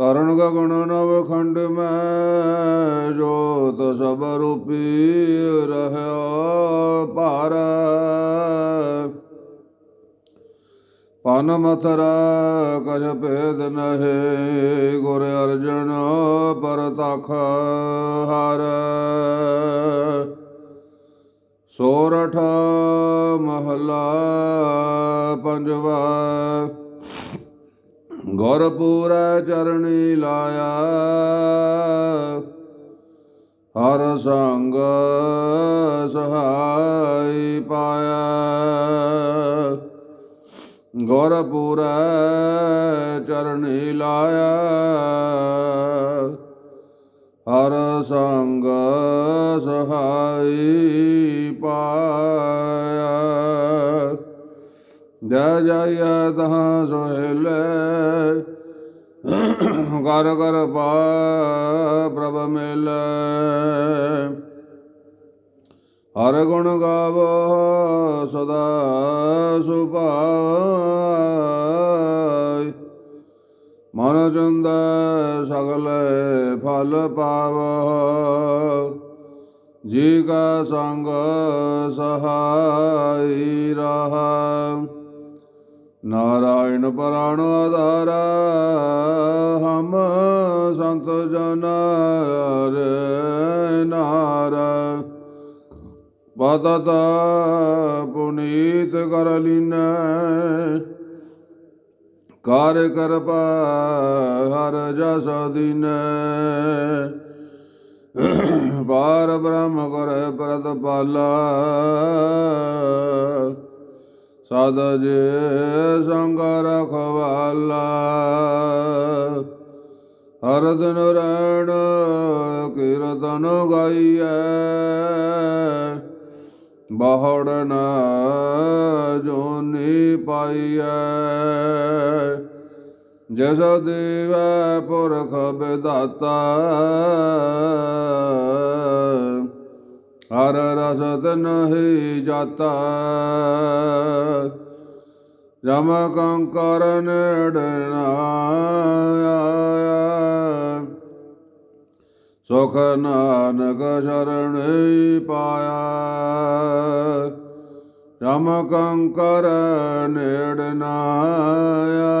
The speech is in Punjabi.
ਤਰਨ ਗਗਨ ਨਵ ਖੰਡ ਮੈਂ ਜੋਤ ਸਭ ਰੂਪੀ ਰਹਿਆ ਭਾਰ। ਪਨ ਮਥਰਾ ਕਜ ਭੇਦ ਨਹਿ, ਗੁਰ ਅਰਜਨ ਪਰਤਖ ਹਰ। ਸੋਰਠ ਮਹਲਾ ਪੰਜਵਾ ਗੁਰਪੂਰ ਚਰਣੀ ਲਾਇਆ। ਹਰ ਸੰਗ ਸਹਾਈ ਪਾਇਆ। ਗੁਰਪੂਰ ਚਰਣੀ ਲਾਇਆ। ਹਰ ਸੰਗ ਸਹਾਈ ਪਾਇਆ। ਜੈ ਜੈ ਤਹਾਂ ਸੋਹਿਲੇ। ਕਰ ਕਰ ਪਾ ਪ੍ਰਭ ਮਿਲੇ। ਹਰ ਗੁਣ ਗਾਵੋ ਸਦਾ ਸੁਭਾਈ। ਮਨ ਚੰਦ ਸਗਲ ਫਲ ਪਾਵੋ। ਜੀ ਕਾ ਸੰਗ ਸਹਾਈ ਰਹਾ। ਨਾਰਾਇਣ ਪ੍ਰਾਣ ਆਧਾਰ, ਹਮ ਸੰਤ ਜਨ ਰੇ ਨਾਰ। ਪਤਤ ਪੁਨੀਤ ਕਰ ਲੀਨੈ, ਕਾਰ ਕਰਪਾ ਹਰ ਜਸ ਦੀਨੈ। ਪਾਰ ਬ੍ਰਹਮ ਕਰ ਪ੍ਰਤਪਾਲਾ ਸਦ ਜੇ ਸੰਗ ਰਖਵਾਲਾ। ਹਰ ਦਿਨ ਰਣ ਕੀਰਤਨ ਗਾਈਐ। ਬਹੁੜ ਨ ਜੋਨੀ ਪਾਈਐ। ਜਸ ਦੇਵੈ ਪੁਰਖ ਬਿਦਾਤਾ ਹਰ ਰਸਤ ਨਹੀਂ ਜਾਤਾ। ਜਮ ਕੰਕਰ ਨੇੜਨਾ ਆਇਆ। ਸੁਖ ਨਾਨਕ ਸ਼ਰਣੈ ਪਾਇਆ। ਰਮ ਕੰਕਰ ਨੇੜ ਆਇਆ।